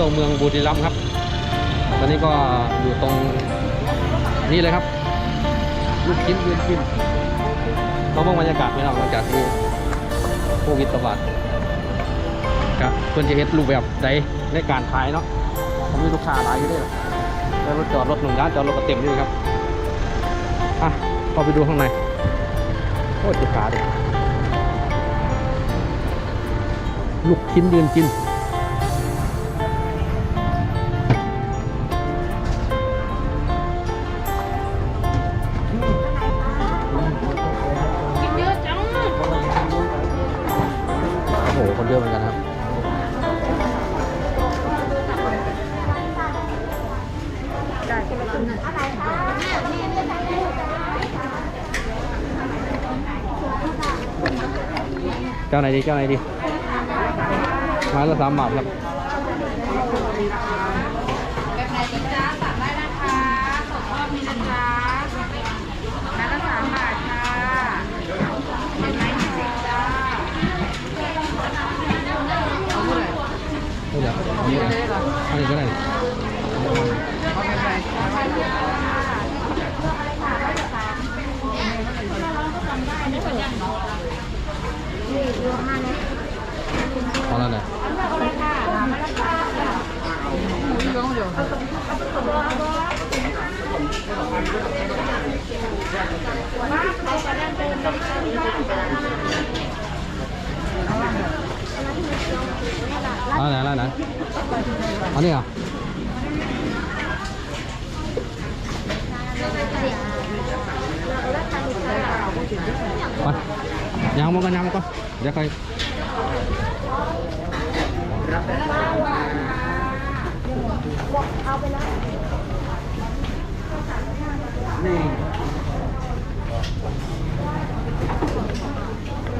ที่ยวเมืองบุรีรัมย์ครับ ตอนนี้ก็อยู่ตรงนี่เลยครับ ลูกชิ้นยืนกินเราเบิ่งบรรยากาศไม่เราหลังจากที่โควิดระบาดครับเพื่อนจะเฮ็ดรูปแบบใดในการขายเนาะผมมีลูกค้าหลายอยู่ด้วยแล้วรถจอดรถหนึ่งร้านจอดรถก็เต็มอยู่ครับอะเข้าไปดูข้างในโคตรลูกค้าดิลูกชิ้นยืนกินกิน ป็นไม้ที่สิบจ้าไม่เหลืออันนี้อันนี้ก็ได้พอแล้วเนี่ย เอาไหนเอาไหนอันนี้เหรอไปยางมันก็ยางมันก็เดี๋ยวใคร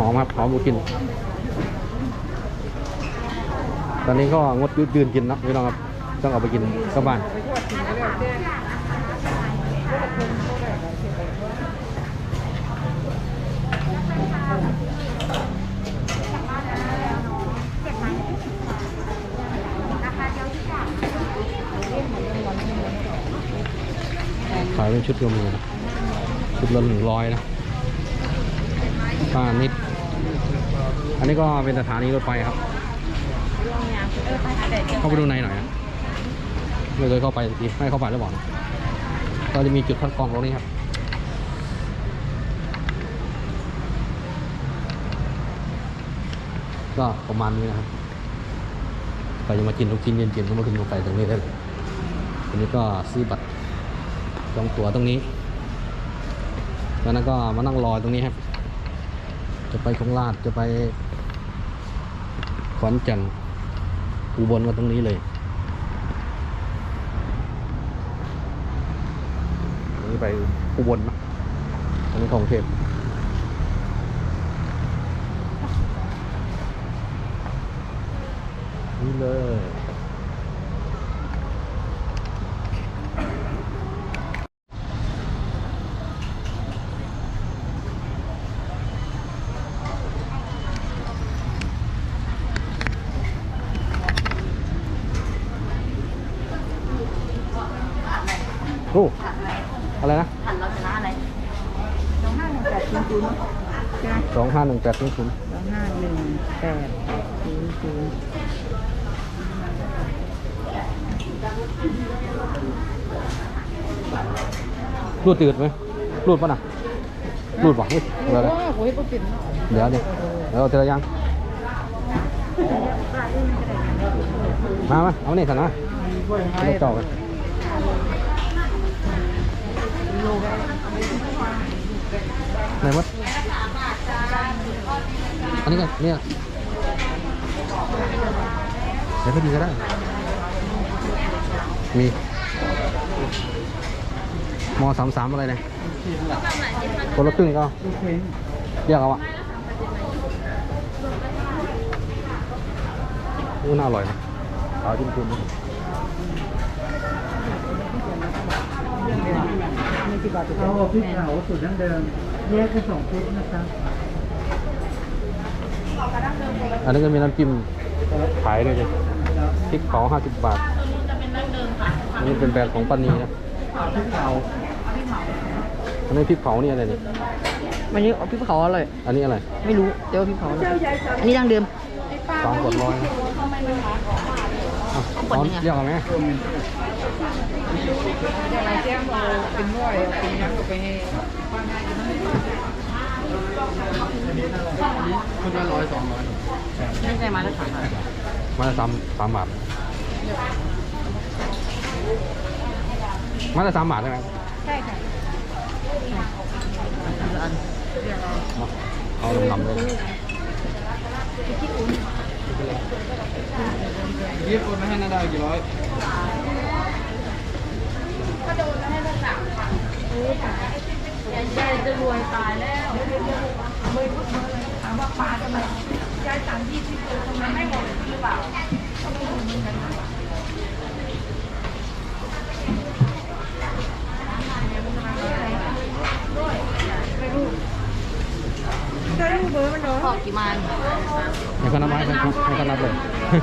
หอมครับหอมบุกิน ตอนนี้ก็งดยืดยืนกินนะพี่น้องครับ ต้องเอาไปกินกับบ้านขายเป็นชุดรวมเลยนะชุดละหนึ่งร้อยนะป้านิด อันนี้ก็เป็นสถานีรถไฟครับ เข้าไปดูในหน่อยนะไม่เคยเข้าไปดีไม่เข้าไปแล้วบอกนะก็จะมีจุดคัดกรองตรงนี้ครับก็ประมาณนี้นะครับใครจะมากินลูกชิ้นเย็นๆก็มากินกาแฟตรงนี้ได้เลยอันนี้ก็ซื้อบัตรจองตั๋วตรงนี้แล้วนั้นก็มานั่งรอตรงนี้ครับ จะไปคงลาดจะไปขอนแก่นอุบลก็ตรงนี้เลยนี่ไปอุบลนะอันนี้ของเทพนี่เลย โอ้อะไรนะหันเราชนะอะไรสองห้าหนึ่งแปดศูนย์ศูนย์ใช่ไหมสองห้าหนึ่งแปดศูนย์ศูนย์สองห้าหนึ่งแปดศูนย์ศูนย์รูดตืดไหมรูดป่ะน่ะรูดป่ะเฮ้ยเดี๋ยวโอ้โหก็ปิดเดี๋ยวเดี๋ยวเดี๋ยวเอาทีละอยังมามาเอานี่สันนะเอาเจ้าไปไหนวะอันนี้ก็เนี่ยเดี๋ยวพอดีก็ได้ มีมสามสามอะไรเนี่ยคนละครึ่งก็เรียกเอาอะอู้น่าอร่อยนะขาวจิ้มจุ่ มมีกี่บาทเอาพริกเผาสูตรดั้งเดิมแยกเป็นสองชุดนะครับอันนี้ก็มีน้ำจิ้มขายด้วยจ้ะได้ครับพริกเผาห้าสิบบาทอันนี่เป็นแบรนด์ของปานีนะพริกเผาอันนี้พริกเผานี่อะไรเนี่ยมันนี้พริกเผาอร่อยอันนี้อะไร ไม่รู้เดี๋ยวาพริกเผาอันนี้ดังเดิมสองขวดร้อย ขวดหนึ่งอะเรียกเอาไหมอะไรแจ้งเราเป็นร้อยเป็นยังก็ไปให้คนละร้อยสองร้อยไม่ใช่มาแล้วค่ะมาละสามสามบาทมาละสามบาทใช่ไหมใช่ค่ะอันมาเอาลำๆเลย ยี่ปุ่นมาให้นาดาวกี่ร้อยก็โดนแล้วให้ภาษาใจจะรวยตายแล้วมือพุดมือเลยถามว่าปลาทำไมยายสามยี่สิบตัวทำไมไม่หมดหรือเปล่า ให้เขานับไว้ให้เขาให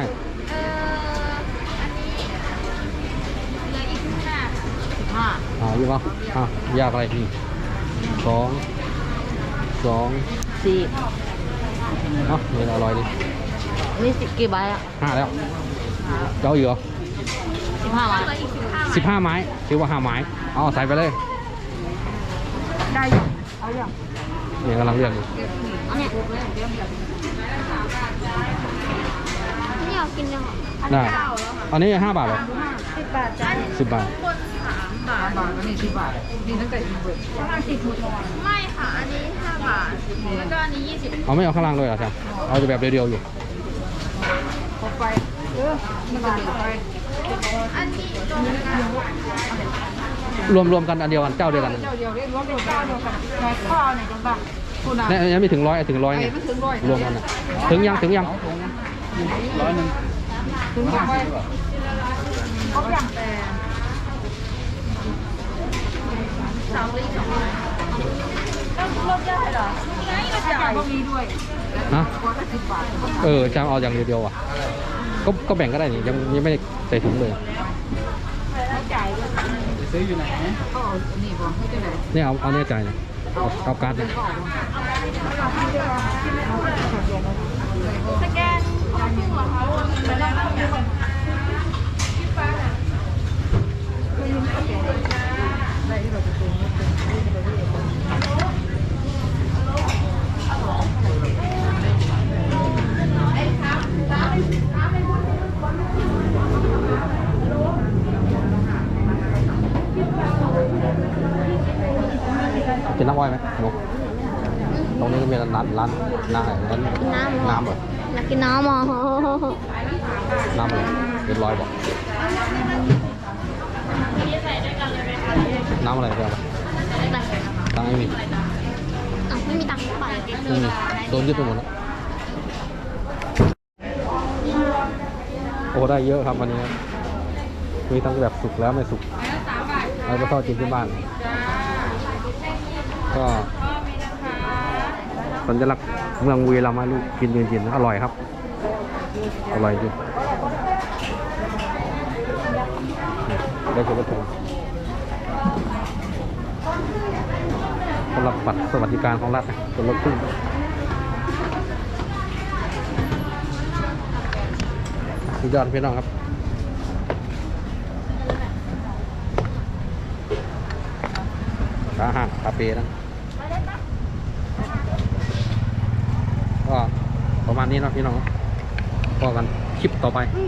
้เอ่ายี่ปะอะยากอะไรอีกสองสองสี่เอ้านี่อร่อยดิอันนี้สิบกี่ใบอะห้าแล้วเจ้าอีกเหรอสิบห้าวันสิบห้าไม้ถือว่าห้าไม้เอาใส่ไปเลย ได้ยังเอายังนี่กำลังเลือกอยู่อันเนี้ยนี่เอากินยังได้อันนี้ห้าบาทเหรอสิบบาทจ้าสิบบาท บาท บาทก็นี่สิบบาทนี่ตั้งแต่สิบบาทข้างล่างสิบหมดไม่ค่ะ อันนี้ห้าบาท แล้วก็อันนี้ยี่สิบเอาไม่เอาข้างล่างด้วยเหรอครับเอาแต่แบบเดียวๆอยู่พอไปเออนี่บาทไปอันนี้รวมกันรวมรวมกันอันเดียวกันเจ้าเดียวกันเจ้าเดียวเรียกรวมเดียวกันเดียวกันนายข้าวเนี่ยจังบ้างคุณอะเนี่ยยังไม่ถึงร้อยถึงร้อยไอ้เนี่ยไม่ถึงร้อยรวมกันน่ะถึงยังถึงยังร้อยหนึ่งถึงยังไปครบยังแต่ สามลิตรสองร้อยแล้วลดได้เหรอไงลดได้ก็มีด้วยฮะกว่าละสิบบาทเออจะเอาอย่างเดียวๆอะก็ก็แบ่งก็ได้นี่ยังยังไม่ได้ใส่ถุงเลยแล้วจ่ายด้วยซื้ออยู่ไหนก็เอาอันนี้บอกให้ได้ไหนเนี่ยเอาเอาเนี่ยจ่ายเนี่ยเอาเอาการ์ดเนี่ยสแกนเขาไม่เหรอคะไม่ได้ค่ะ กินน้ำอ้อยไหมหนุกตรงนี้ก็มีร้านร้านร้านร้านอะไรร้านน้ำน้ำเหรออยากกินน้ำอะน้ำอะไรเป็นร้อยบอกน้ำอะไรเดี๋ยวตังค์ไม่มีไม่มีตังค์ไปไม่มีโดนยึดไปหมดแล้วโอ้ได้เยอะครับวันนี้มีทั้งแบบสุกแล้วไม่สุกแล้วก็ทอดกินที่บ้าน ก็สัญลักษณ์เมืองวีรามาลูกกินเย็นๆอร่อยครับ อร่อยจริงได้กระทงสำหรับบัตรสวัสดิการของรัฐนะส่วนลดครึ่งสุยอดพี่น้องครับ ร้านอาหารคาเฟ่นะก็ประมาณนี้เนาะพี่น้องพอกันคลิปต่อไปอ